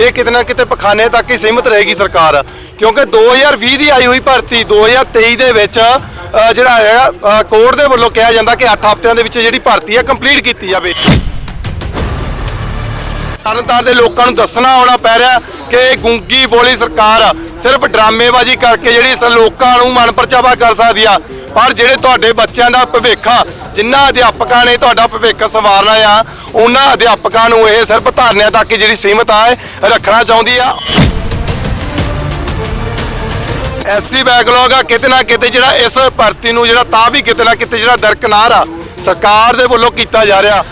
ਇਹ ਕਿਤੇ ਨਾ ਕਿਤੇ ਪਖਾਨੇ ਤੱਕ ਹੀ ਸੀਮਿਤ ਰਹੇਗੀ ਸਰਕਾਰ। ਕਿਉਂਕਿ 2020 ਦੀ ਆਈ ਹੋਈ ਭਰਤੀ 2023 ਦੇ ਵਿੱਚ ਜਿਹੜਾ ਹੈਗਾ ਕੋਰਟ ਦੇ ਵੱਲੋਂ ਕਿਹਾ ਜਾਂਦਾ ਕਿ 8 ਹਫ਼ਤਿਆਂ ਦੇ ਵਿੱਚ ਜਿਹੜੀ ਭਰਤੀ ਹੈ, ਕੰਪਲੀਟ ਕੀਤੀ ਜਾਵੇ। ਤਰਨਤਾਰਨ ਦੇ ਲੋਕਾਂ ਨੂੰ ਦੱਸਣਾ ਆਉਣਾ ਪੈ ਰਿਹਾ ਕਿ ਇਹ ਗੁੰਗੀ ਬੋਲੀ ਸਰਕਾਰ ਸਿਰਫ ਡਰਾਮੇਬਾਜ਼ੀ ਕਰਕੇ ਜਿਹੜੀ ਲੋਕਾਂ ਨੂੰ ਮਨਪਰਚਾਵਾ ਕਰ ਸਕਦੀ ਆ। ਪਰ ਜਿਹੜੇ ਤੁਹਾਡੇ ਬੱਚਿਆਂ ਦਾ ਭਵਿੱਖ ਆ, ਜਿਨ੍ਹਾਂ ਅਧਿਆਪਕਾਂ ਨੇ ਤੁਹਾਡਾ ਭਵਿੱਖ ਸੰਵਾਰਨਾ ਆ, ਉਹਨਾਂ ਅਧਿਆਪਕਾਂ ਨੂੰ ਇਹ ਸਿਰਫ ਧਾਰਨਿਆਂ ਤੱਕ ਜਿਹੜੀ ਸੀਮਤ ਆ ਰੱਖਣਾ ਚਾਹੁੰਦੀ ਆ। ਐਸਸੀ ਬੈਕਲੌਗ ਆ, ਕਿਤੇ ਨਾ ਕਿਤੇ ਜਿਹੜਾ ਇਸ ਭਰਤੀ ਨੂੰ ਜਿਹੜਾ ਤਾਂ ਵੀ ਕਿਤੇ ਨਾ ਕਿਤੇ ਜਿਹੜਾ ਦਰਕਨਾਰ ਆ, ਸਰਕਾਰ ਦੇ ਵੱਲੋਂ ਕੀਤਾ ਜਾ ਰਿਹਾ।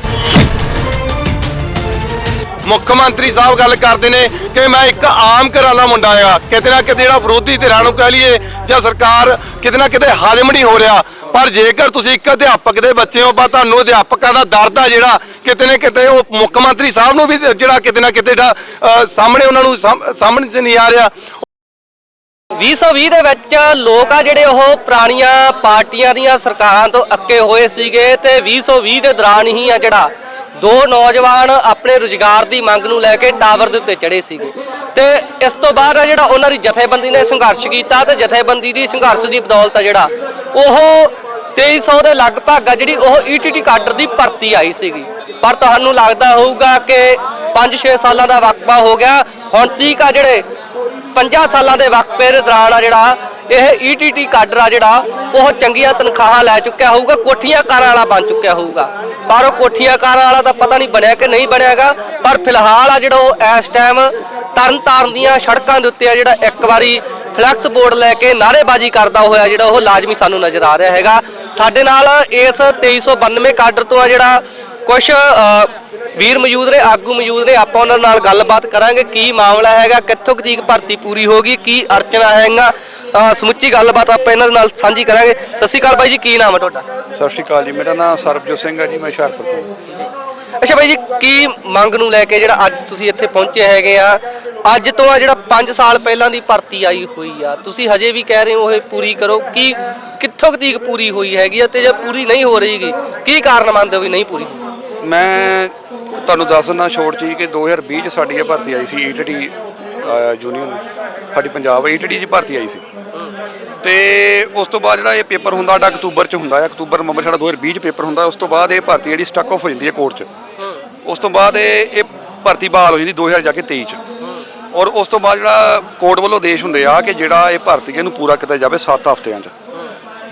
ਮੁੱਖ ਮੰਤਰੀ ਸਾਹਿਬ ਗੱਲ ਕਰਦੇ ਨੇ ਕਿ ਮੈਂ ਇੱਕ ਆਮ ਘਰ ਵਾਲਾ ਮੁੰਡਾ ਆ। ਕਿਤੇ ਨਾ ਕਿਤੇ ਜਿਹੜਾ ਵਿਰੋਧੀ ਧਿਰਾਂ ਨੂੰ ਕਹਿ ਲਈਏ ਜਾਂ ਸਰਕਾਰ ਕਿਤੇ ਨਾ ਕਿਤੇ ਹਾਜ਼ਮ ਨਹੀਂ ਹੋ ਰਿਹਾ। ਪਰ ਜੇਕਰ ਤੁਸੀਂ ਇੱਕ ਅਧਿਆਪਕ ਦੇ ਬੱਚੇ ਹੋ ਪਰ ਤੁਹਾਨੂੰ ਅਧਿਆਪਕਾਂ ਦਾ ਦਰਦ ਆ ਜਿਹੜਾ, ਕਿਤੇ ਨਾ ਕਿਤੇ ਉਹ ਮੁੱਖ ਮੰਤਰੀ ਸਾਹਿਬ ਨੂੰ ਵੀ ਜਿਹੜਾ ਕਿਤੇ ਨਾ ਕਿਤੇ ਜਿਹੜਾ ਸਾਹਮਣੇ ਉਹਨਾਂ ਨੂੰ ਸਾਹਮਣੇ 'ਚ ਨਹੀਂ ਆ ਰਿਹਾ। 2020 ਦੇ ਵਿੱਚ ਲੋਕ ਆ ਜਿਹੜੇ ਉਹ ਪੁਰਾਣੀਆਂ ਪਾਰਟੀਆਂ ਦੀਆਂ ਸਰਕਾਰਾਂ ਤੋਂ ਅੱਕੇ ਹੋਏ ਸੀਗੇ ਤੇ 2020 ਦੇ ਦੌਰਾਨ ਹੀ ਆ ਜਿਹੜਾ ਦੋ ਨੌਜਵਾਨ ਆਪਣੇ ਰੁਜ਼ਗਾਰ ਦੀ ਮੰਗ ਨੂੰ ਲੈ ਕੇ ਟਾਵਰ ਦੇ ਉੱਤੇ ਚੜੇ ਸੀਗੇ। ਤੇ ਇਸ ਤੋਂ ਬਾਅਦ ਆ ਜਿਹੜਾ ਉਹਨਾਂ ਦੀ ਜਥੇਬੰਦੀ ਨੇ ਸੰਘਰਸ਼ ਕੀਤਾ ਤੇ ਜਥੇਬੰਦੀ ਦੀ ਸੰਘਰਸ਼ ਦੀ ਬਦੌਲਤ ਆ ਜਿਹੜਾ ਉਹ 2300 ਦੇ ਲਗਭਗ ਆ ਜਿਹੜੀ ਉਹ ਈਟੀਟੀ ਕਾਡਰ ਦੀ ਭਰਤੀ ਆਈ ਸੀਗੀ। ਪਰ ਤੁਹਾਨੂੰ ਲੱਗਦਾ ਹੋਊਗਾ ਕਿ 5-6 ਸਾਲਾਂ ਦਾ ਵਕਫਾ ਹੋ ਗਿਆ। ਹੁਣ ਤੀਕ ਆ ਜਿਹੜੇ 50 ਸਾਲਾਂ ਦੇ ਵਕਫੇ ਦੇ ਦੌਰਾਨ ਆ ਜਿਹੜਾ ਇਹ ਈਟੀਟੀ ਕਾਡਰ ਆ ਜਿਹੜਾ ਉਹ ਚੰਗੀਆਂ ਤਨਖਾਹਾਂ ਲੈ ਚੁੱਕਿਆ ਹੋਊਗਾ, ਕੋਠੀਆਂ ਕਾਰਾਂ ਵਾਲਾ ਬਣ ਚੁੱਕਿਆ ਹੋਊਗਾ। ਪਰ ਉਹ ਕੋਠੀਆਂ ਕਾਰਾਂ ਵਾਲਾ ਤਾਂ ਪਤਾ ਨਹੀਂ ਬਣਿਆ ਕਿ ਨਹੀਂ ਬਣਿਆਗਾ, ਪਰ ਫਿਲਹਾਲ ਆ ਜਿਹੜਾ ਉਹ ਇਸ ਟਾਈਮ ਤਰਨ ਤਾਰਨ ਦੀਆਂ ਸੜਕਾਂ ਦੇ ਉੱਤੇ ਆ ਜਿਹੜਾ ਇੱਕ ਵਾਰੀ ਫਲੈਕਸ ਬੋਰਡ ਲੈ ਕੇ ਨਾਅਰੇਬਾਜ਼ੀ ਕਰਦਾ ਹੋਇਆ ਜਿਹੜਾ ਉਹ ਲਾਜ਼ਮੀ ਸਾਨੂੰ ਨਜ਼ਰ ਆ ਰਿਹਾ ਹੈਗਾ। ਸਾਡੇ ਨਾਲ ਇਸ 2392 ਕਾਡਰ ਤੋਂ ਆ ਜਿਹੜਾ ਕੁਝ ਵੀਰ ਮੌਜੂਦ ਨੇ ਆਗੂ ਮੌਜੂਦ ਨੇ ਆਪਾਂ ਉਹਨਾਂ ਨਾਲ ਗੱਲਬਾਤ ਕਰਾਂਗੇ ਕੀ ਮਾਮਲਾ ਹੈਗਾ ਕਿੱਥੋਂ ਕੁ ਤੀਕ ਭਰਤੀ ਪੂਰੀ ਹੋ ਗਈ ਕੀ ਅੜਚਣਾ ਹੈਗਾ ਅ, ਸਮੁੱਚੀ ਗੱਲਬਾਤ ਆਪਾਂ ਇਹਨਾਂ ਦੇ ਨਾਲ ਸਾਂਝੀ ਕਰਾਂਗੇ। ਸਤਿ ਸ਼੍ਰੀ ਅਕਾਲ ਬਾਈ ਜੀ ਕੀ ਨਾਮ ਹੈ ਤੁਹਾਡਾ? ਸਤਿ ਸ਼੍ਰੀ ਅਕਾਲ ਜੀ ਮੇਰਾ ਨਾਮ ਸਰਬਜੋਤ ਸਿੰਘ ਹੈ ਜੀ ਮੈਂ ਹੁਸ਼ਿਆਰਪੁਰ ਤੋਂ। ਅੱਛਾ ਬਾਈ ਜੀ ਕੀ ਮੰਗ ਨੂੰ ਲੈ ਕੇ ਜਿਹੜਾ ਅੱਜ ਤੁਸੀਂ ਇੱਥੇ ਪਹੁੰਚੇ ਹੈਗੇ ਆ ਅੱਜ ਤੋਂ ਆ ਜਿਹੜਾ 5 ਸਾਲ ਪਹਿਲਾਂ ਦੀ ਭਰਤੀ ਆਈ ਹੋਈ ਆ ਤੁਸੀਂ ਹਜੇ ਵੀ ਕਹਿ ਰਹੇ ਹੋ ਇਹ ਪੂਰੀ ਕਰੋ ਕੀ ਕਿੱਥੋਂ ਕੁ ਤੀਕ ਪੂਰੀ ਹੋਈ ਹੈਗੀ ਆ ਤੇ ਜੇ ਪੂਰੀ ਨਹੀਂ ਹੋ ਰਹੀਗੀ ਕੀ ਕਾਰਨ ਮੰਨਦੇ ਹੋ ਵੀ ਨਹੀਂ ਪੂਰੀ? ਮੈਂ ਤੁਹਾਨੂੰ ਦੱਸਣਾ ਛੋਟ ਚੀਜ਼ ਕਿ 2020 ਚ ਸਾਡੀ ਇਹ ਭਰਤੀ ਆਈ ਸੀ ਈਟੀਟੀ ਯੂਨੀਅਨ ਸਾਡੀ ਪੰਜਾਬ ਈਟੀਟੀ ਦੀ ਭਰਤੀ ਆਈ ਸੀ। ਤੇ ਉਸ ਤੋਂ ਬਾਅਦ ਜਿਹੜਾ ਇਹ ਪੇਪਰ ਹੁੰਦਾ, ਸਾਡਾ ਅਕਤੂਬਰ ਚ ਹੁੰਦਾ ਹੈ ਅਕਤੂਬਰ, ਨਵੰਬਰ ਸਾਡਾ 2020 ਚ ਪੇਪਰ ਹੁੰਦਾ, ਉਸ ਤੋਂ ਬਾਅਦ ਇਹ ਭਰਤੀ ਜਿਹੜੀ ਸਟਕ ਆਫ ਹੋ ਜਾਂਦੀ ਹੈ ਕੋਰਟ ਚ। ਉਸ ਤੋਂ ਬਾਅਦ ਇਹ ਇਹ ਭਰਤੀ ਬਹਾਲ ਹੋ ਜਾਂਦੀ 2000 ਜਾ ਕੇ 23 ਚ। ਔਰ ਉਸ ਤੋਂ ਬਾਅਦ ਜਿਹੜਾ ਕੋਰਟ ਵੱਲੋਂ ਆਦੇਸ਼ ਹੁੰਦੇ ਆ ਕਿ ਜਿਹੜਾ ਇਹ ਭਰਤੀ ਇਹਨੂੰ ਪੂਰਾ ਕੀਤਾ ਜਾਵੇ 7 ਹਫ਼ਤਿਆਂ ਚ।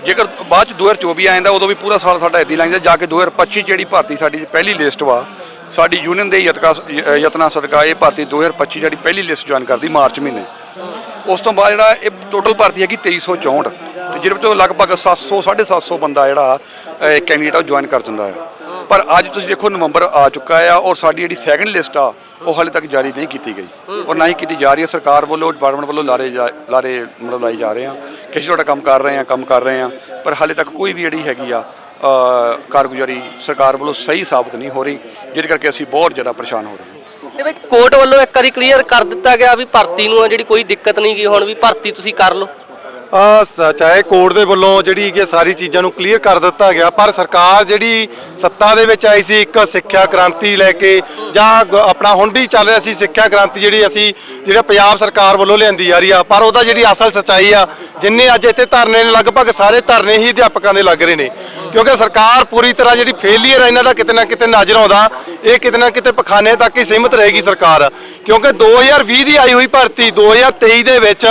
ਜੇਕਰ ਬਾਅਦ ਚ 2024 ਆ ਜਾਂਦਾ, ਉਦੋਂ ਵੀ ਪੂਰਾ ਸਾਲ ਸਾਡਾ ਇਦਾਂ ਲੰਘ ਜਾਂਦਾ। ਜਾ ਕੇ 2025 ਜਿਹੜੀ ਭਰਤੀ ਸਾਡੀ ਪਹਿਲੀ ਲਿਸਟ ਵਾ, ਸਾਡੀ ਯੂਨੀਅਨ ਦੇ ਯਤਕਾ ਯਤਨਾ ਸਦਕਾ ਇਹ ਭਰਤੀ 2025 ਜਿਹੜੀ ਪਹਿਲੀ ਲਿਸਟ ਜੁਆਇਨ ਕਰਦੀ ਮਾਰਚ ਮਹੀਨੇ। ਉਸ ਤੋਂ ਬਾਅਦ ਜਿਹੜਾ ਇਹ ਟੋਟਲ ਭਰਤੀ ਹੈਗੀ 2364 ਤੇ ਜਿਹਦੇ ਵਿੱਚੋਂ ਲਗਭਗ 700 750 ਬੰਦਾ ਜਿਹੜਾ ਕੈਂਡੀਡੇਟ ਆ ਜੁਆਇਨ ਕਰ ਦਿੰਦਾ ਹੈ ਪਰ ਅੱਜ ਤੁਸੀਂ ਦੇਖੋ ਨਵੰਬਰ ਆ ਚੁੱਕਾ ਆ ਔਰ ਸਾਡੀ ਜਿਹੜੀ ਸੈਕੰਡ ਲਿਸਟ ਆ, ਉਹ ਹਾਲੇ ਤੱਕ ਜਾਰੀ ਨਹੀਂ ਕੀਤੀ ਗਈ। ਔਰ ਨਾ ਹੀ ਕੀਤੀ ਜਾ ਰਹੀ ਹੈ। ਸਰਕਾਰ ਵੱਲੋਂ ਡਿਪਾਰਟਮੈਂਟ ਵੱਲੋਂ ਲਾਰੇ ਜਾ- ਲਾਰੇ ਮਤਲਬ ਲਾਈ ਜਾ ਰਹੇ ਆ। ਕਿ ਅਸੀਂ ਤੁਹਾਡਾ ਕੰਮ ਕਰ ਰਹੇ ਆ, ਕੰਮ ਕਰ ਰਹੇ ਆ। ਪਰ ਹਾਲੇ ਤੱਕ ਕੋਈ ਵੀ ਜਿਹੜੀ ਹੈਗੀ ਆ ਕਾਰਗੁਜ਼ਾਰੀ ਸਰਕਾਰ ਵੱਲੋਂ ਸਹੀ ਸਾਬਤ ਨਹੀਂ ਹੋ ਰਹੀ, ਜਿਹਦੇ ਕਰਕੇ ਅਸੀਂ ਬਹੁਤ ਜ਼ਿਆਦਾ ਪਰੇਸ਼ਾਨ ਹੋ ਰਹੇ ਹਾਂ। ਇਹ ਬਈ ਕੋਰਟ ਵੱਲੋਂ ਇੱਕ ਵਾਰੀ ਕਲੀਅਰ ਕਰ ਦਿੱਤਾ ਗਿਆ ਵੀ ਭਰਤੀ ਨੂੰ ਆ, ਜਿਹੜੀ ਕੋਈ ਦਿੱਕਤ ਨਹੀਂ ਗਈ ਹੁਣ, ਵੀ ਭਰਤੀ ਤੁਸੀਂ ਕਰ ਲਓ। ਆ ਚਾਹੇ ਕੋਰਟ ਦੇ ਵੱਲੋਂ ਜਿਹੜੀ ਕਿ ਸਾਰੀ ਚੀਜ਼ਾਂ ਨੂੰ ਕਲੀਅਰ ਕਰ ਦਿੱਤਾ ਗਿਆ, ਪਰ ਸਰਕਾਰ ਜਿਹੜੀ ਸੱਤਾ ਦੇ ਵਿੱਚ ਆਈ ਸੀ, ਇੱਕ ਸਿੱਖਿਆ ਕ੍ਰਾਂਤੀ ਲੈ ਕੇ ਜਾਂ ਗ- ਆਪਣਾ ਹੁਣ ਵੀ ਚੱਲ ਰਿਹਾ ਸੀ ਸਿੱਖਿਆ ਕ੍ਰਾਂਤੀ ਜਿਹੜੀ ਅਸੀਂ, ਜਿਹੜਾ ਪੰਜਾਬ ਸਰਕਾਰ ਵੱਲੋਂ ਲਿਆਂਦੀ ਜਾ ਰਹੀ ਆ, ਪਰ ਉਹਦਾ ਜਿਹੜੀ ਅਸਲ ਸੱਚਾਈ ਆ, ਜਿੰਨੇ ਅੱਜ ਇੱਥੇ ਧਰਨੇ ਨੇ, ਲਗਭਗ ਸਾਰੇ ਧਰਨੇ ਹੀ ਅਧਿਆਪਕਾਂ ਦੇ ਲੱਗ ਰਹੇ ਨੇ। ਕਿਉਂਕਿ ਸਰਕਾਰ ਪੂਰੀ ਤਰ੍ਹਾਂ ਜਿਹੜੀ ਫੇਲੀਅਰ ਹੈ ਇਹਨਾਂ ਦਾ ਕਿਤੇ ਨਾ ਕਿਤੇ ਨਜ਼ਰ ਆਉਂਦਾ। ਇਹ ਕਿਤੇ ਨਾ ਕਿਤੇ ਪਖਾਨੇ ਤੱਕ ਹੀ ਸੀਮਿਤ ਰਹੇਗੀ ਸਰਕਾਰ। ਕਿਉਂਕਿ 2020 ਦੀ ਆਈ ਹੋਈ ਭਰਤੀ 2023 ਦੇ ਵਿੱਚ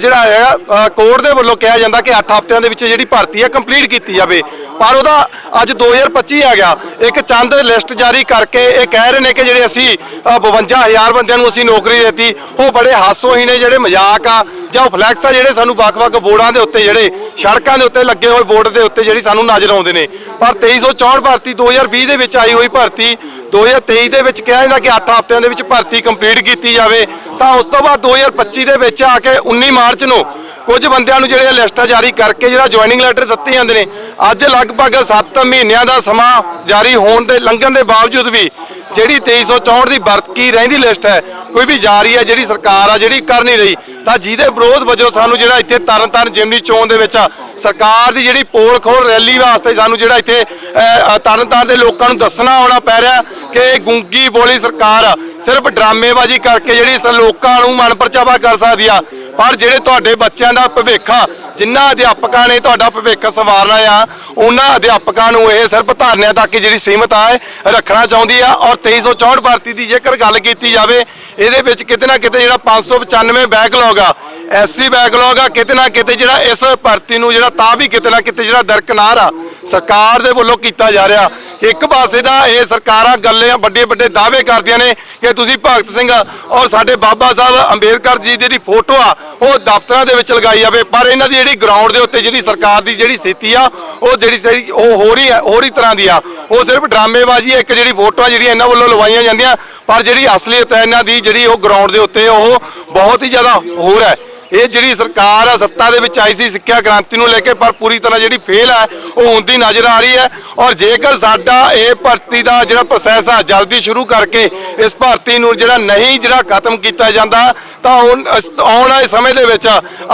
ਜਿਹੜਾ ਹੈਗਾ ਕੋਰਟ ਦੇ ਵੱਲੋਂ ਕਿਹਾ ਜਾਂਦਾ ਕਿ 8 ਹਫ਼ਤਿਆਂ ਦੇ ਵਿੱਚ ਜਿਹੜੀ ਭਰਤੀ ਹੈ ਕੰਪਲੀਟ ਕੀਤੀ ਜਾਵੇ। ਪਰ ਉਹਦਾ ਅੱਜ 2025 ਆ ਗਿਆ। ਇੱਕ ਚੰਦ ਲਿਸਟ ਜਾਰੀ ਕਰਕੇ ਇਹ ਕਹਿ ਰਹੇ ਨੇ ਕਿ ਜਿਹੜੇ ਅਸੀਂ ਅ, 52000 ਬੰਦਿਆਂ ਨੂੰ ਅਸੀਂ ਨੌਕਰੀ ਦਿੱਤੀ ਉਹ ਬੜੇ ਹਾਸੋਹੀ ਨੇ ਜਿਹੜੇ ਮਜ਼ਾਕ ਆ ਜਾਂ ਉਹ ਫਲੈਕਸ ਆ ਜਿਹੜੇ ਸਾਨੂੰ ਵੱਖ-ਵੱਖ ਬੋਰਡਾਂ ਦੇ ਉੱਤੇ ਜਿਹੜੇ ਸੜਕਾਂ ਦੇ ਉੱਤੇ ਲੱਗੇ ਹੋਏ ਬੋਰਡ ਦੇ ਉੱਤੇ ਜਿਹੜੀ ਸਾਨੂੰ ਨਜ਼ਰ ਆਉਂਦੇ ਨੇ। ਪਰ 2364 ਭਰਤੀ 2020 ਦੇ ਵਿੱਚ ਆਈ ਹੋਈ ਭਰਤੀ 2023 ਦੇ ਵਿੱਚ ਕਿਹਾ ਜਾਂਦਾ ਕਿ 8 ਹਫ਼ਤਿਆਂ ਦੇ ਵਿੱਚ ਭਰਤੀ ਕੰਪਲੀਟ ਕੀਤੀ ਜਾਵੇ ਤਾਂ ਉਸ ਤੋਂ ਬਾਅਦ 2025 ਦੇ ਵਿੱਚ ਆ ਕੇ 19 ਮਾਰਚ ਨੂੰ ਕੁਝ ਬੰਦਿਆਂ ਨੂੰ ਜਿਹੜੇ ਲਿਸਟਾਂ ਜਾਰੀ ਕਰਕੇ ਜਿਹੜਾ ਜੁਆਇਨਿੰਗ ਲੈਟਰ ਦਿੱਤੇ ਜਾਂਦੇ ਨੇ ਅੱਜ ਲਗਭਗ 7 ਮਹੀਨਿਆਂ ਦਾ ਸਮਾਂ ਜਾਰੀ ਹੋਣ ਦੇ ਲੰਘਣ ਦੇ ਬਾਵਜੂਦ ਵੀ ਜਿਹੜੀ 2364 ਦੀ ਬਰਕੀ ਰਹਿੰਦੀ ਲਿਸਟ ਹੈ ਕੋਈ ਵੀ ਜਾਰੀ ਹੈ ਜਿਹੜੀ ਸਰਕਾਰ ਆ ਜਿਹੜੀ ਕਰ ਨਹੀਂ ਰਹੀ ਤਾਂ ਜਿਹਦੇ ਵਿਰੋਧ ਵਜੋਂ ਸਾਨੂੰ ਜਿਹੜਾ ਇੱਥੇ ਤਰਨਤਾਰਨ ਜਿਮਨੀ ਚੋਣ ਦੇ ਵਿੱਚ ਸਰਕਾਰ ਦੀ ਜਿਹੜੀ ਪੋਲ ਖੋਲ ਰੈਲੀ ਵਾਸਤੇ ਸਾਨੂੰ ਜਿਹੜਾ ਇੱਥੇ ਅ, ਅ, ਤਰਨਤਾਰਨ ਦੇ ਲੋਕਾਂ ਨੂੰ ਦੱਸਣਾ ਆਉਣਾ ਪੈ ਰਿਹਾ ਕਿ ਗੁੰਗੀ ਬੋਲੀ ਸਰਕਾਰ ਸਿਰਫ ਡਰਾਮੇਬਾਜ਼ੀ ਕਰਕੇ ਜਿਹੜੀ ਲੋਕਾਂ ਨੂੰ ਮਨਪਰਚਾਵਾ ਕਰ ਸਕਦੀ ਆ। ਪਰ ਜਿਹੜੇ ਤੁਹਾਡੇ ਬੱਚਿਆਂ ਦਾ ਭਵਿੱਖ ਆ, ਜਿਨ੍ਹਾਂ ਅਧਿਆਪਕਾਂ ਨੇ ਤੁਹਾਡਾ ਭਵਿੱਖ ਸੰਵਾਰਨਾ ਆ, ਉਹਨਾਂ ਅਧਿਆਪਕਾਂ ਨੂੰ ਇਹ ਸਿਰਫ ਧਾਰਨਿਆਂ ਤੱਕ ਜਿਹੜੀ ਸੀਮਤ ਆ ਰੱਖਣਾ ਚਾਹੁੰਦੀ ਆ ਔਰ 2364 ਭਰਤੀ ਦੀ ਜੇਕਰ ਗੱਲ ਕੀਤੀ ਜਾਵੇ, ਇਹਦੇ ਵਿੱਚ ਕਿਤੇ ਨਾ ਕਿਤੇ ਜਿਹੜਾ 595 ਬੈਕਲੌਗ ਆ ਐਸਸੀ ਬੈਕਲੌਗ ਆ, ਕਿਤੇ ਨਾ ਕਿਤੇ ਜਿਹੜਾ ਇਸ ਭਰਤੀ ਨੂੰ ਜਿਹੜਾ ਤਾਂ ਵੀ ਕਿਤੇ ਨਾ ਕਿਤੇ ਜਿਹੜਾ ਦਰਕਨਾਰ ਆ, ਸਰਕਾਰ ਦੇ ਵੱਲੋਂ ਕੀਤਾ ਜਾ ਰਿਹਾ। ਕਿ ਇੱਕ ਪਾਸੇ ਦਾ ਇਹ ਸਰਕਾਰਾਂ ਗੱਲੇ ਵੱਡੇ ਵੱਡੇ ਦਾਅਵੇ ਕਰਦੀਆਂ ਨੇ ਕਿ ਤੁਸੀਂ ਭਗਤ ਸਿੰਘ ਔਰ ਸਾਡੇ ਬਾਬਾ ਸਾਹਿਬ ਅੰਬੇਦਕਰ ਜੀ ਦੀ ਜਿਹੜੀ ਫੋਟੋ ਆ ਉਹ ਦਫ਼ਤਰਾਂ ਦੇ ਵਿੱਚ ਲਗਾਈ ਜਾਵੇ, ਪਰ ਇਹਨਾਂ ਦੀ ਜਿਹੜੀ ਗਰਾਊਂਡ ਦੇ ਉੱਤੇ ਜਿਹੜੀ ਸਰਕਾਰ ਦੀ ਜਿਹੜੀ ਸਥਿਤੀ ਆ, ਉਹ ਜਿਹੜੀ ਸਹੀ, ਉਹ ਹੋ ਰਹੀ ਹੈ, ਹੋਰ ਹੀ ਤਰ੍ਹਾਂ ਦੀ ਆ। ਉਹ ਸਿਰਫ ਡਰਾਮੇਬਾਜ਼ੀ ਹੈ, ਇੱਕ ਜਿਹੜੀ ਫੋਟੋਆਂ ਜਿਹੜੀਆਂ ਇਹਨਾਂ ਵੱਲੋਂ ਲਵਾਈਆਂ ਜਾਂਦੀਆਂ, ਪਰ ਜਿਹੜੀ ਅਸਲੀਅਤ ਹੈ ਇਹਨਾਂ ਦੀ, ਜਿਹੜੀ ਉਹ ਗਰਾਊਂਡ ਦੇ ਉੱਤੇ ਉਹ ਬਹੁਤ ਹੀ ਜ਼ਿਆਦਾ ਹੋਰ ਹੈ। ਇਹ ਜਿਹੜੀ ਸਰਕਾਰ ਆ, ਸੱਤਾ ਦੇ ਵਿੱਚ ਆਈ ਸੀ ਸਿੱਖਿਆ ਕ੍ਰਾਂਤੀ ਨੂੰ ਲੈ ਕੇ, ਪਰ ਪੂਰੀ ਤਰ੍ਹਾਂ ਜਿਹੜੀ ਫੇਲ ਹੈ ਉਹ ਹੁੰਦੀ ਨਜ਼ਰ ਆ ਰਹੀ ਹੈ। ਔਰ ਜੇਕਰ ਸਾਡਾ ਇਹ ਭਰਤੀ ਦਾ ਜਿਹੜਾ ਪ੍ਰੋਸੈਸ ਆ, ਜਲਦੀ ਸ਼ੁਰੂ ਕਰਕੇ ਇਸ ਭਰਤੀ ਨੂੰ ਜਿਹੜਾ ਨਹੀਂ ਜਿਹੜਾ ਖਤਮ ਕੀਤਾ ਜਾਂਦਾ, ਤਾਂ ਹੁਣ ਆਉਣ ਵਾਲੇ ਸਮੇਂ ਦੇ ਵਿੱਚ,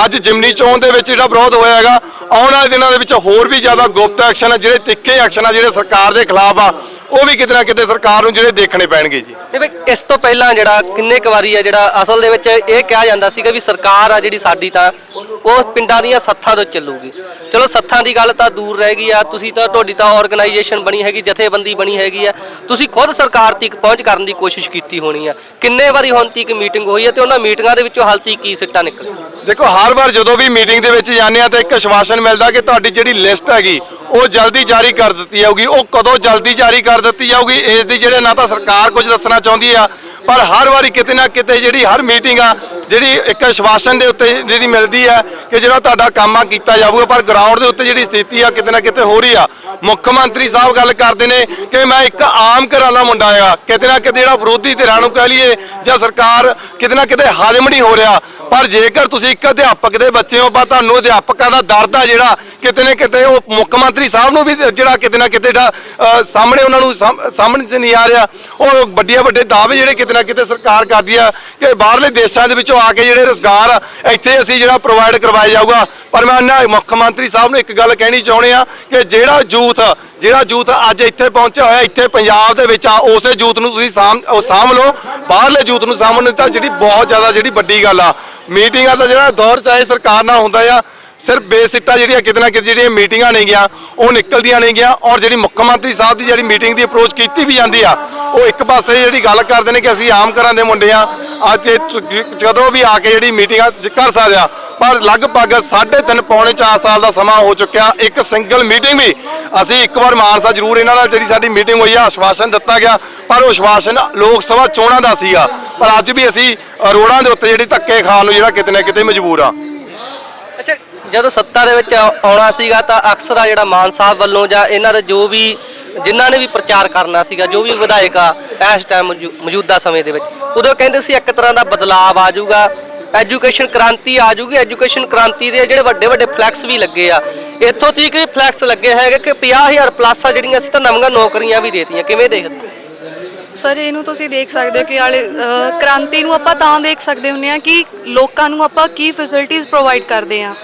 ਅੱਜ ਜਿਮਨੀ ਚੋਣ ਦੇ ਵਿੱਚ ਜਿਹੜਾ ਵਿਰੋਧ ਹੋਇਆ ਹੈਗਾ, ਆਉਣ ਵਾਲੇ ਦਿਨਾਂ ਦੇ ਵਿੱਚ ਹੋਰ ਵੀ ਜ਼ਿਆਦਾ ਗੁਪਤ ਐਕਸ਼ਨ ਆ, ਜਿਹੜੇ ਤਿੱਖੇ ਐਕਸ਼ਨ ਆ, ਜਿਹੜੇ ਸਰਕਾਰ ਦੇ ਖਿਲਾਫ ਆ ਉਹ ਵੀ ਕਿਤੇ ਨਾ ਕਿਤੇ ਸਰਕਾਰ ਨੂੰ ਜਿਹੜੇ ਦੇਖਣੇ ਪੈਣਗੇ ਜੀ। ਇਹ ਵੀ ਇਸ ਤੋਂ ਪਹਿਲਾਂ ਜਿਹੜਾ ਕਿੰਨੇ ਕੁ ਵਾਰੀ ਆ ਜਿਹੜਾ ਅਸਲ ਦੇ ਵਿੱਚ ਇਹ ਕਿਹਾ ਜਾਂਦਾ ਸੀਗਾ ਵੀ ਸਰਕਾਰ ਆ ਜਿਹੜੀ ਸਾਡੀ ਤਾਂ ਉਹ ਪਿੰਡਾਂ ਦੀਆਂ ਸੱਥਾਂ ਤੋਂ ਚੱਲੂਗੀ। ਚਲੋ ਸੱਥਾਂ ਦੀ ਗੱਲ ਤਾਂ ਦੂਰ ਰਹਿ ਗਈ ਆ, ਤੁਸੀਂ ਤਾਂ ਤੁਹਾਡੀ ਤਾਂ ਆਰਗੇਨਾਈਜੇਸ਼ਨ ਬਣੀ ਹੈਗੀ, ਜਥੇਬੰਦੀ ਬਣੀ ਹੈਗੀ ਆ। ਤੁਸੀਂ ਖੁਦ ਸਰਕਾਰ ਤੱਕ ਪਹੁੰਚ ਕਰਨ ਦੀ ਕੋਸ਼ਿਸ਼ ਕੀਤੀ ਹੋਣੀ ਆ। ਕਿੰਨੇ ਵਾਰੀ ਹੁਣ ਤੱਕ ਮੀਟਿੰਗ ਹੋਈ ਹੈ ਤੇ ਉਹਨਾਂ ਮੀਟਿੰਗਾਂ ਦੇ ਵਿੱਚੋਂ ਹਾਲ ਤੱਕ ਕੀ ਸਿੱਟਾ ਨਿਕਲਿਆ? ਦੇਖੋ, ਹਰ ਵਾਰ ਜਦੋਂ ਵੀ ਮੀਟਿੰਗ ਦੇ ਵਿੱਚ ਜਾਂਦੇ ਆ ਤਾਂ ਇੱਕ ਆਸ਼ਵਾਸਨ ਮਿਲਦਾ ਕਿ ਤੁਹਾਡੀ ਜਿਹੜੀ ਲਿਸਟ ਹੈਗੀ, ਉਹ ਜਲਦੀ ਜਾਰੀ ਕਰ ਦਿੱਤੀ ਜਾਊਗੀ। ਉਹ ਕਦੋਂ ਜਲਦੀ ਜਾਰੀ ਕਰ ਦਿੱਤੀ ਜਾਊਗੀ, ਇਸ ਦੀ ਜਿਹੜੇ ਨਾ ਤਾਂ ਸਰਕਾਰ ਕੁਝ ਦੱਸਣਾ ਚਾਹੁੰਦੀ ਆ, ਪਰ ਹਰ ਵਾਰੀ ਕਿਤੇ ਨਾ ਕਿਤੇ ਜਿਹੜੀ ਹਰ ਮੀਟਿੰਗ ਆ, ਜਿਹੜੀ ਇੱਕ ਆਸ਼ਵਾਸਨ ਦੇ ਉੱਤੇ ਜਿਹੜੀ ਮਿਲਦੀ ਆ ਕਿ ਜਿਹੜਾ ਤੁਹਾਡਾ ਕੰਮ ਆ ਕੀਤਾ ਜਾਊਗਾ, ਪਰ ਗਰਾਊਂਡ ਦੇ ਉੱਤੇ ਜਿਹੜੀ ਸਥਿਤੀ ਆ, ਕਿਤੇ ਨਾ ਕਿਤੇ ਹੋ ਰਹੀ ਆ। ਮੁੱਖ ਮੰਤਰੀ ਸਾਹਿਬ ਗੱਲ ਕਰਦੇ ਨੇ ਕਿ ਮੈਂ ਇੱਕ ਆਮ ਘਰਾਂ ਦਾ ਮੁੰਡਾ ਆ, ਕਿਤੇ ਨਾ ਕਿਤੇ ਜਿਹੜਾ ਵਿਰੋਧੀ ਧਿਰਾਂ ਨੂੰ ਕਹਿ ਲਈਏ ਜਾਂ ਸਰਕਾਰ ਕਿਤੇ ਨਾ ਕਿਤੇ ਹਾਜ਼ਮ ਨਹੀਂ ਹੋ ਰਿਹਾ ਪਰ ਜੇਕਰ ਤੁਸੀਂ ਇੱਕ ਅਧਿਆਪਕ ਦੇ ਬੱਚੇ ਹੋ ਪਰ ਤੁਹਾਨੂੰ ਅਧਿਆਪਕਾਂ ਦਾ ਦਰਦ ਆ ਜਿਹੜਾ, ਕਿਤੇ ਨਾ ਕਿਤੇ ਉਹ ਮੁੱਖ ਮੰਤਰੀ ਸਾਹਿਬ ਨੂੰ ਵੀ ਜਿਹੜਾ ਕਿਤੇ ਨਾ ਕਿਤੇ ਸਾਹਮਣੇ ਉਹਨਾਂ ਨੂੰ ਸਾਹਮ- ਸਾਹਮਣੇ 'ਚ ਨਹੀਂ ਆ ਰਿਹਾ। ਉਹ ਵੱਡੇ ਵੱਡੇ ਦਾਅਵੇ ਜਿਹੜੇ ਕਿਤੇ ਨਾ ਕਿਤੇ ਸਰਕਾਰ ਕਰਦੀ ਆ ਕਿ ਬਾਹਰਲੇ ਦੇਸ਼ਾਂ ਦੇ ਵਿੱਚੋਂ ਆ ਕੇ ਜਿਹੜੇ ਰੋਜ਼ਗਾਰ ਇੱਥੇ ਅਸੀਂ ਜਿਹੜਾ ਪ੍ਰੋਵਾਈਡ ਕਰਵਾਇਆ ਜਾਊਗਾ। ਪਰ ਮੈਂ ਉਹਨਾਂ ਮੁੱਖ ਮੰਤਰੀ ਸਾਹਿਬ ਨੂੰ ਇੱਕ ਗੱਲ ਕਹਿਣੀ ਚਾਹੁੰਦੇ ਆ ਕਿ ਜਿਹੜਾ ਯੂਥ ਜਿਹੜਾ ਯੂਥ ਅੱਜ ਇੱਥੇ ਪਹੁੰਚਿਆ ਹੋਇਆ, ਇੱਥੇ ਪੰਜਾਬ ਦੇ ਵਿੱਚ ਆ, ਉਸੇ ਯੂਥ ਨੂੰ ਤੁਸੀਂ ਸਾਂਭ ਸਾਂਭ ਲਓ। ਬਾਹਰਲੇ ਯੂਥ ਨੂੰ ਸਾਂਭਣ ਤਾਂ ਜਿਹੜੀ ਬਹੁਤ ਜ਼ਿਆਦਾ ਜਿਹੜੀ ਵੱਡੀ ਗੱਲ ਆ। ਮੀਟਿੰਗਾਂ ਦਾ ਜਿਹੜਾ ਦੌਰ, ਚਾਹੇ ਸਰਕਾਰ ਨਾਲ ਹੁੰਦਾ ਆ ਸਿਰਫ ਬੇਸਿੱਟਾ ਜਿਹੜੀਆਂ ਕਿਤੇ ਨਾ ਕਿਤੇ ਜਿਹੜੀਆਂ ਮੀਟਿੰਗਾਂ ਨੇ ਗਿਆ, ਉਹ ਨਿਕਲਦੀਆਂ ਨੇ ਗਿਆ ਔਰ ਜਿਹੜੀ ਮੁੱਖ ਮੰਤਰੀ ਸਾਹਿਬ ਦੀ ਜਿਹੜੀ ਮੀਟਿੰਗ ਦੀ ਅਪਰੋਚ ਕੀਤੀ ਵੀ ਜਾਂਦੀ ਆ, ਉਹ ਇੱਕ ਪਾਸੇ ਜਿਹੜੀ ਗੱਲ ਕਰਦੇ ਨੇ ਕਿ ਅਸੀਂ ਆਮ ਘਰਾਂ ਦੇ ਮੁੰਡੇ ਆ, ਅੱਜ ਇਹ ਜਦੋਂ ਵੀ ਆ ਕੇ ਜਿਹੜੀ ਮੀਟਿੰਗਾਂ ਕਰ ਸਕਦੇ ਆ, ਪਰ ਲਗਭਗ 3.5 ਪੌਣੇ 4 ਸਾਲ ਦਾ ਸਮਾਂ ਹੋ ਚੁੱਕਿਆ, ਇੱਕ ਸਿੰਗਲ ਮੀਟਿੰਗ ਵੀ। ਅਸੀਂ ਇੱਕ ਵਾਰ ਮਾਨਸਾ ਜ਼ਰੂਰ ਇਹਨਾਂ ਨਾਲ ਜਿਹੜੀ ਸਾਡੀ ਮੀਟਿੰਗ ਹੋਈ ਆ, ਆਸ਼ਵਾਸਨ ਦਿੱਤਾ ਗਿਆ, ਪਰ ਉਹ ਆਸ਼ਵਾਸਨ ਲੋਕ ਸਭਾ ਚੋਣਾਂ ਦਾ ਸੀਗਾ, ਪਰ ਅੱਜ ਵੀ ਅਸੀਂ ਰੋਡਾਂ ਦੇ ਉੱਤੇ ਜਿਹੜੀ ਧੱਕੇ ਖਾਣ ਨੂੰ ਜਿਹੜਾ ਕਿਤੇ ਨਾ ਕਿਤੇ ਮਜਬੂਰ ਆ। ਜਦੋਂ ਸੱਤਾ ਦੇ ਵਿੱਚ ਆਉ- ਆਉਣਾ ਸੀਗਾ ਤਾਂ ਅਕਸਰ ਆ ਜਿਹੜਾ ਮਾਨ ਸਾਹਿਬ ਵੱਲੋਂ ਜਾਂ ਇਹਨਾਂ ਦੇ ਜੋ ਵੀ ਜਿਨ੍ਹਾਂ ਨੇ ਵੀ ਪ੍ਰਚਾਰ ਕਰਨਾ ਸੀਗਾ ਜੋ ਵੀ ਵਿਧਾਇਕ ਆ ਇਸ ਟਾਈਮ ਮੌਜੂਦਾ ਸਮੇਂ ਦੇ ਵਿੱਚ ਉਦੋਂ ਕਹਿੰਦੇ ਸੀ ਇੱਕ ਤਰ੍ਹਾਂ ਦਾ ਬਦਲਾਅ ਆ ਜਾਊਗਾ ਐਜੂਕੇਸ਼ਨ ਕ੍ਰਾਂਤੀ ਆ ਜਾਊਗੀ ਐਜੂਕੇਸ਼ਨ ਕ੍ਰਾਂਤੀ ਦੇ ਜਿਹੜੇ ਵੱਡੇ ਵੱਡੇ ਫਲੈਕਸ ਵੀ ਲੱਗੇ ਆ। ਇੱਥੋਂ ਤੀਕ ਵੀ ਫਲੈਕਸ ਲੱਗੇ ਹੈਗੇ ਕਿ 50000 ਪਲੱਸ ਆ ਜਿਹੜੀਆਂ ਅਸੀਂ ਤਾਂ ਨਵੀਆਂ ਨੌਕਰੀਆਂ ਵੀ ਦੇਤੀਆਂ ਕਿਵੇਂ ਦੇਖਦੇ ਸਰ ਇਹਨੂੰ ਤੁਸੀਂ ਦੇਖ ਸਕਦੇ ਹੋ ਕਿ ਆਲੇ ਅ, ਕ੍ਰਾਂਤੀ ਨੂੰ ਆਪਾਂ ਤਾਂ ਦੇਖ ਸਕਦੇ ਹੁੰਨੇ ਆ ਕਿ ਲੋਕਾਂ ਨੂੰ ਆਪਾਂ ਕੀ ਫੈਸਿਲਿਟੀਆਂ ਪ੍ਰੋਵਾਈਡ ਕਰਦੇ ਆ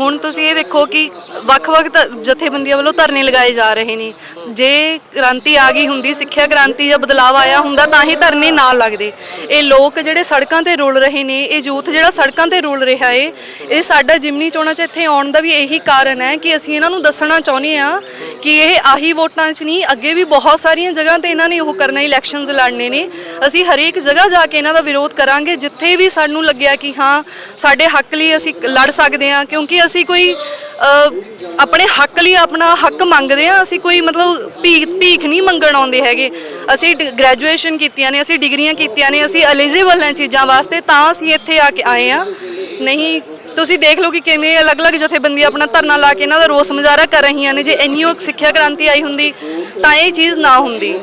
ਹੁਣ ਤੁਸੀਂ ਇਹ ਦੇਖੋ ਕਿ ਵੱਖ-ਵੱਖ ਧ- ਜਥੇਬੰਦੀਆਂ ਵੱਲੋਂ ਧਰਨੇ ਲਗਾਏ ਜਾ ਰਹੇ ਨੇ। ਜੇ ਕ੍ਰਾਂਤੀ ਆ ਗਈ ਹੁੰਦੀ, ਸਿੱਖਿਆ ਕ੍ਰਾਂਤੀ ਜਾਂ ਬਦਲਾਅ ਆਇਆ ਹੁੰਦਾ, ਤਾਂ ਹੀ ਧਰਨੇ ਨਾ ਲੱਗਦੇ। ਇਹ ਲੋਕ ਜਿਹੜੇ ਸੜਕਾਂ ਤੇ ਰੁਲ ਰਹੇ ਨੇ, ਇਹ ਯੂਥ ਜਿਹੜਾ ਸੜਕਾਂ ਤੇ ਰੁਲ ਰਿਹਾ ਏ, ਇਹ ਸਾਡਾ ਜਿਮਨੀ ਚੋਣਾਂ 'ਚ ਇੱਥੇ ਆਉਣ ਦਾ ਵੀ ਇਹੀ ਕਾਰਨ ਹੈ ਕਿ ਅਸੀਂ ਇਹਨਾਂ ਨੂੰ ਦੱਸਣਾ ਚਾਹੁੰਦੇ ਆ ਕਿ ਇਹ ਆਹੀ ਵੋਟਾਂ 'ਚ ਨਹੀਂ, ਅੱਗੇ ਵੀ ਬਹੁਤ ਸਾਰੀਆਂ ਜਗ੍ਹਾ ਤੇ ਇਹਨਾਂ ਨੇ ਉਹ ਕਰਨਾ ਇਲੈਕਸ਼ਨਸ ਲੜਨੇ ਨੇ। ਅਸੀਂ ਹਰੇਕ ਜਗ੍ਹਾ ਜਾ ਕੇ ਇਹਨਾਂ ਦਾ ਵਿਰੋਧ ਕਰਾਂਗੇ, ਜਿੱਥੇ ਵੀ ਸਾਨੂੰ ਲੱਗਿਆ ਕਿ ਹਾਂ, ਸਾਡੇ ਹੱਕ ਲਈ ਅਸੀਂ ਲੜ ਸਕਦੇ ਹਾਂ, ਕਿਉਂਕਿ ਅਸੀਂ ਕੋਈ ਆਪਣੇ ਹੱਕ ਲਈ ਆਪਣਾ ਹੱਕ ਮੰਗਦੇ ਆ ਅਸੀਂ ਕੋਈ ਮਤਲਬ ਭੀਖ ਭੀਖ ਨਹੀਂ ਮੰਗਣ ਆਉਂਦੇ ਹੈਗੇ। ਅਸੀਂ ਗ੍ਰੈਜੂਏਸ਼ਨ ਕੀਤੀਆਂ ਨੇ, ਅਸੀਂ ਡਿਗਰੀਆਂ ਕੀਤੀਆਂ ਨੇ, ਅਸੀਂ ਐਲੀਜੀਬਲ ਹਾਂ ਚੀਜ਼ਾਂ ਵਾਸਤੇ, ਤਾਂ ਅਸੀਂ ਇੱਥੇ ਆ ਕੇ ਆਏ ਆ ਨਹੀਂ, ਤੁਸੀਂ ਦੇਖ ਲਓ ਕਿ ਕਿਵੇਂ ਅਲੱਗ-ਅਲੱਗ ਜਥੇਬੰਦੀਆਂ ਆਪਣਾ ਧਰਨਾ ਲਾ ਕੇ ਇਹਨਾਂ ਦਾ ਰੋਸ ਮੁਜ਼ਾਹਰਾ ਕਰ ਰਹੀਆਂ ਨੇ, ਜੇ ਇੰਨੀ ਉਹ ਸਿੱਖਿਆ ਕ੍ਰਾਂਤੀ ਆਈ ਹੁੰਦੀ, ਤਾਂ ਇਹ ਚੀਜ਼ ਨਾ ਹੁੰਦੀ।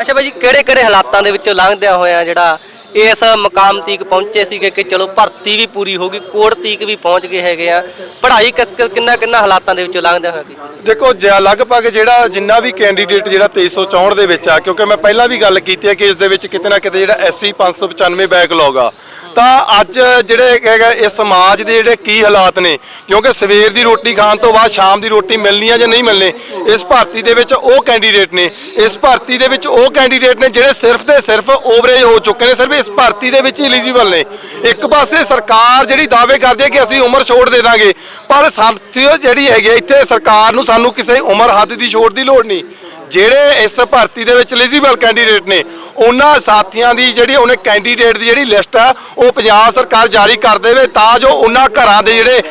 ਅੱਛਾ ਭਾਈ ਕਿਹੜੇ ਕਿਹੜੇ ਹਾਲਾਤਾਂ ਦੇ ਵਿੱਚੋਂ ਲੰਘਦਿਆਂ ਹੋਇਆ ਜਿਹੜਾ ਇਸ ਮਕਾਮ ਤੀਕ ਪਹੁੰਚੇ ਸੀਗੇ ਕਿ ਚਲੋ ਭਰਤੀ ਵੀ ਪੂਰੀ ਹੋ ਗਈ, ਕੋੜ ਤੀਕ ਵੀ ਪਹੁੰਚ ਗਏ ਹੈਗੇ ਆ। ਪੜ੍ਹਾਈ ਕਿਸ ਕਿੰਨਾ ਕਿੰਨਾ ਹਾਲਾਤਾਂ ਦੇ ਵਿੱਚੋਂ ਲੰਘਦਿਆਂ ਹੋਇਆ ਕੀਤੀ? ਦੇਖੋ ਲਗਭਗ ਜਿਹੜਾ ਜਿੰਨਾ ਵੀ ਕੈਂਡੀਡੇਟ ਜਿਹੜਾ 2364 ਦੇ ਵਿੱਚ ਆ, ਕਿਉਂਕਿ ਮੈਂ ਪਹਿਲਾਂ ਵੀ ਗੱਲ ਕੀਤੀ ਹੈ ਕਿ ਇਸ ਦੇ ਵਿੱਚ ਕਿਤੇ ਨਾ ਕਿਤੇ ਜਿਹੜਾ ਐਸਸੀ 595 ਬੈਕਲੌਗ ਆ ਤਾਂ ਅੱਜ ਜਿਹੜੇ ਹੈਗਾ ਇਹ ਸਮਾਜ ਦੇ ਜਿਹੜੇ ਕੀ ਹਾਲਾਤ ਨੇ ਕਿਉਂਕਿ ਸਵੇਰ ਦੀ ਰੋਟੀ ਖਾਣ ਤੋਂ ਬਾਅਦ ਸ਼ਾਮ ਦੀ ਰੋਟੀ ਮਿਲਣੀ ਆ ਜਾਂ ਨਹੀਂ ਮਿਲਣੀ ਇਸ ਭਰਤੀ ਦੇ ਵਿੱਚ ਉਹ ਕੈਂਡੀਡੇਟ ਨੇ ਇਸ ਭਰਤੀ ਦੇ ਵਿੱਚ ਉਹ ਕੈਂਡੀਡੇਟ ਨੇ ਜਿਹੜੇ ਸਿਰਫ ਤੇ ਸਿਰਫ ਓਵਰੇਜ ਹੋ ਚੁੱਕੇ ਨੇ ਸਿਰਫ ਇਸ ਭਰਤੀ ਦੇ ਵਿੱਚ ਐਲੀਜੀਬਲ ਨੇ। ਇੱਕ ਪਾਸੇ ਸਰਕਾਰ ਜਿਹੜੀ ਦਾਅਵੇ ਕਰਦੀ ਹੈ ਕਿ ਅਸੀਂ ਉਮਰ ਛੋੜ ਦੇ ਦਾਂਗੇ ਪਰ ਸਾਥੀਓ ਜਿਹੜੀ ਹੈਗੀ ਹੈ, ਇੱਥੇ ਸਰਕਾਰ ਨੂੰ ਸਾਨੂੰ ਕਿਸੇ ਉਮਰ ਹੱਦ ਦੀ ਛੋੜ ਦੀ ਲੋੜ ਨਹੀਂ। ਜਿਹੜੇ ਇਸ ਭਰਤੀ ਦੇ ਵਿੱਚ ਐਲੀਜੀਬਲ ਕੈਂਡੀਡੇਟ ਨੇ, ਉਹਨਾਂ ਸਾਥੀਆਂ ਦੀ ਜਿਹੜੀ ਉਹਨੇ ਕੈਂਡੀਡੇਟ ਦੀ ਜਿਹੜੀ ਲਿਸਟ ਆ, ਉਹ ਪੰਜਾਬ ਸਰਕਾਰ ਜਾਰੀ ਕਰ ਦੇਵੇ ਤਾਂ ਜੋ ਉਹਨਾਂ ਘਰਾਂ ਦੇ ਜਿਹੜੇ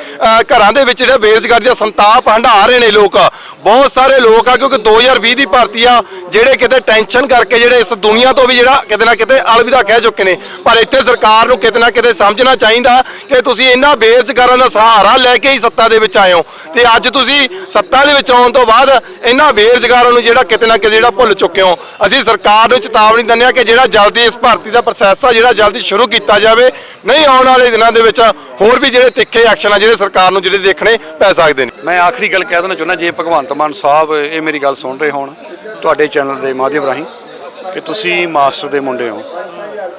ਘਰਾਂ ਦੇ ਵਿੱਚ ਜਿਹੜੇ ਬੇਰੁਜ਼ਗਾਰੀ ਦਾ ਸੰਤਾਪ ਹੰਢਾ ਰਹੇ ਨੇ ਲੋਕ। ਬਹੁਤ ਸਾਰੇ ਲੋਕ ਆ, ਕਿਉਂਕਿ 2020 ਦੀ ਭਰਤੀ ਆ, ਜਿਹੜੇ ਕਿਤੇ ਟੈਨਸ਼ਨ ਕਰਕੇ ਜਿਹੜੇ ਇਸ ਦੁਨੀਆ ਤੋਂ ਵੀ ਜਿਹੜਾ ਕਿਤੇ ਨਾ ਕਿਤੇ ਅਲਵਿਦਾ ਕਹਿ ਚੁੱਕੇ ਨੇ। ਪਰ ਇੱਥੇ ਸਰਕਾਰ ਨੂੰ ਕਿਤੇ ਨਾ ਕਿਤੇ ਸਮਝਣਾ ਚਾਹੀਦਾ ਕਿ ਤੁਸੀਂ ਇਹਨਾਂ ਬੇਰੁਜ਼ਗਾਰਾਂ ਦਾ ਸਹਾਰਾ ਲੈ ਕੇ ਹੀ ਸੱਤਾ ਦੇ ਵਿੱਚ ਆਏ ਹੋ। ਤੇ ਅੱਜ ਤੁਸੀਂ ਸੱਤਾ ਦੇ ਵਿੱਚ ਆਉਣ ਤੋਂ ਬਾਅਦ ਇਹਨਾਂ ਬੇਰੁਜ਼ਗਾਰਾਂ ਨੂੰ ਜਿਹੜਾ ਕਿਤੇ ਨਾ ਕਿਤੇ ਜਿਹੜਾ ਭੁੱਲ ਚੁੱਕੇ ਹੋ। ਅਸੀਂ ਸਰਕਾਰ ਨੂੰ ਚੇਤਾਵਨੀ ਦਿੰਦੇ ਹਾਂ ਕਿ ਜਿਹੜਾ ਜਲਦੀ ਇਸ ਭਰਤੀ ਦਾ ਪ੍ਰੋਸੈਸ ਆ, ਜਿਹੜਾ ਜਲਦੀ ਸ਼ੁਰੂ ਕੀਤਾ ਜਾਵੇ, ਨਹੀਂ ਆਉਣ ਵਾਲੇ ਦਿਨਾਂ ਦੇ ਵਿੱਚ ਹੋਰ ਵੀ ਜਿਹੜੇ ਤਿੱਖੇ ਐਕਸ਼ਨ ਆ, ਜਿਹੜੇ ਸਰਕਾਰ ਨੂੰ ਜਿਹੜੇ ਦੇਖਣੇ ਪੈ ਸਕਦੇ ਨੇ। ਮੈਂ ਆਖਰੀ ਗੱਲ ਕਹਿ ਦੇਣਾ ਚਾਹੁੰਦਾ, ਜੇ ਭਗਵੰਤ ਮਾਨ ਸਾਹਿਬ ਇਹ ਮੇਰੀ ਗੱਲ ਸੁਣ ਰਹੇ ਹੋਣ, ਤੁਹਾਡੇ ਚੈਨਲ ਦੇ ਮਾਧਿਅਮ ਰਾਹੀਂ, ਕਿ ਤੁਸੀਂ ਮਾਸਟਰ ਦੇ ਮੁੰਡੇ ਹੋ,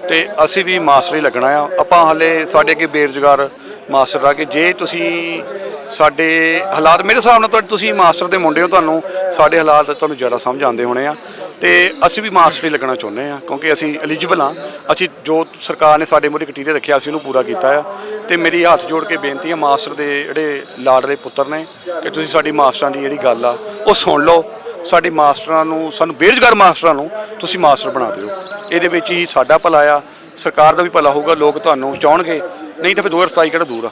ਤੇ ਅਸੀਂ ਵੀ ਮਾਸਟਰ ਹੀ ਲੱਗਣਾ ਆ। ਆਪਾਂ ਹਾਲੇ ਸਾਡੇ ਅੱਗੇ ਬੇਰੁਜ਼ਗਾਰ ਮਾਸਟਰ ਆ ਕਿ, ਜੇ ਤੁਸੀਂ ਸਾਡੇ ਹਾਲਾਤ, ਮੇਰੇ ਹਿਸਾਬ ਨਾਲ ਤੁਹਾਡੇ ਤੁਸੀਂ ਮਾਸਟਰ ਦੇ ਮੁੰਡੇ ਹੋ, ਤੁਹਾਨੂੰ ਸਾਡੇ ਹਾਲਾਤ ਤੁਹਾਨੂੰ ਜ਼ਿਆਦਾ ਸਮਝ ਆਉਂਦੇ ਹੋਣੇ ਆ। ਤੇ ਅਸੀਂ ਵੀ ਮਾਸਟਰ ਹੀ ਲੱਗਣਾ ਚਾਹੁੰਦੇ ਆ, ਕਿਉਂਕਿ ਅਸੀਂ ਐਲੀਜੀਬਲ ਆ ਅਸੀਂ ਜੋ ਸਰਕਾਰ ਨੇ ਸਾਡੇ ਮੂਹਰੇ ਕਟੀਰੇ ਰੱਖਿਆ, ਅਸੀਂ ਉਹਨੂੰ ਪੂਰਾ ਕੀਤਾ ਆ। ਤੇ ਮੇਰੀ ਹੱਥ ਜੋੜ ਕੇ ਬੇਨਤੀ ਆ, ਮਾਸਟਰ ਦੇ ਜਿਹੜੇ ਲਾਡਲੇ ਪੁੱਤਰ ਨੇ, ਕਿ ਤੁਸੀਂ ਸਾਡੀ ਮਾਸਟਰਾਂ ਦੀ ਜਿਹੜੀ ਗੱਲ ਆ, ਉਹ ਸੁਣ ਲਓ। ਸਾਡੇ ਮਾਸਟਰਾਂ ਨੂੰ, ਸਾਨੂੰ ਬੇਰੁਜ਼ਗਾਰ ਮਾਸਟਰਾਂ ਨੂੰ ਤੁਸੀਂ ਮਾਸਟਰ ਬਣਾ ਦਿਓ। ਇਹਦੇ ਵਿੱਚ ਹੀ ਸਾਡਾ ਭਲਾ ਆ, ਸਰਕਾਰ ਦਾ ਵੀ ਭਲਾ ਹੋਊਗਾ, ਲੋਕ ਤੁਹਾਨੂੰ ਚਾਹਣਗੇ। ਨਹੀਂ ਤਾਂ ਫਿਰ 2027 ਕਿਹੜਾ ਦੂਰ ਆ?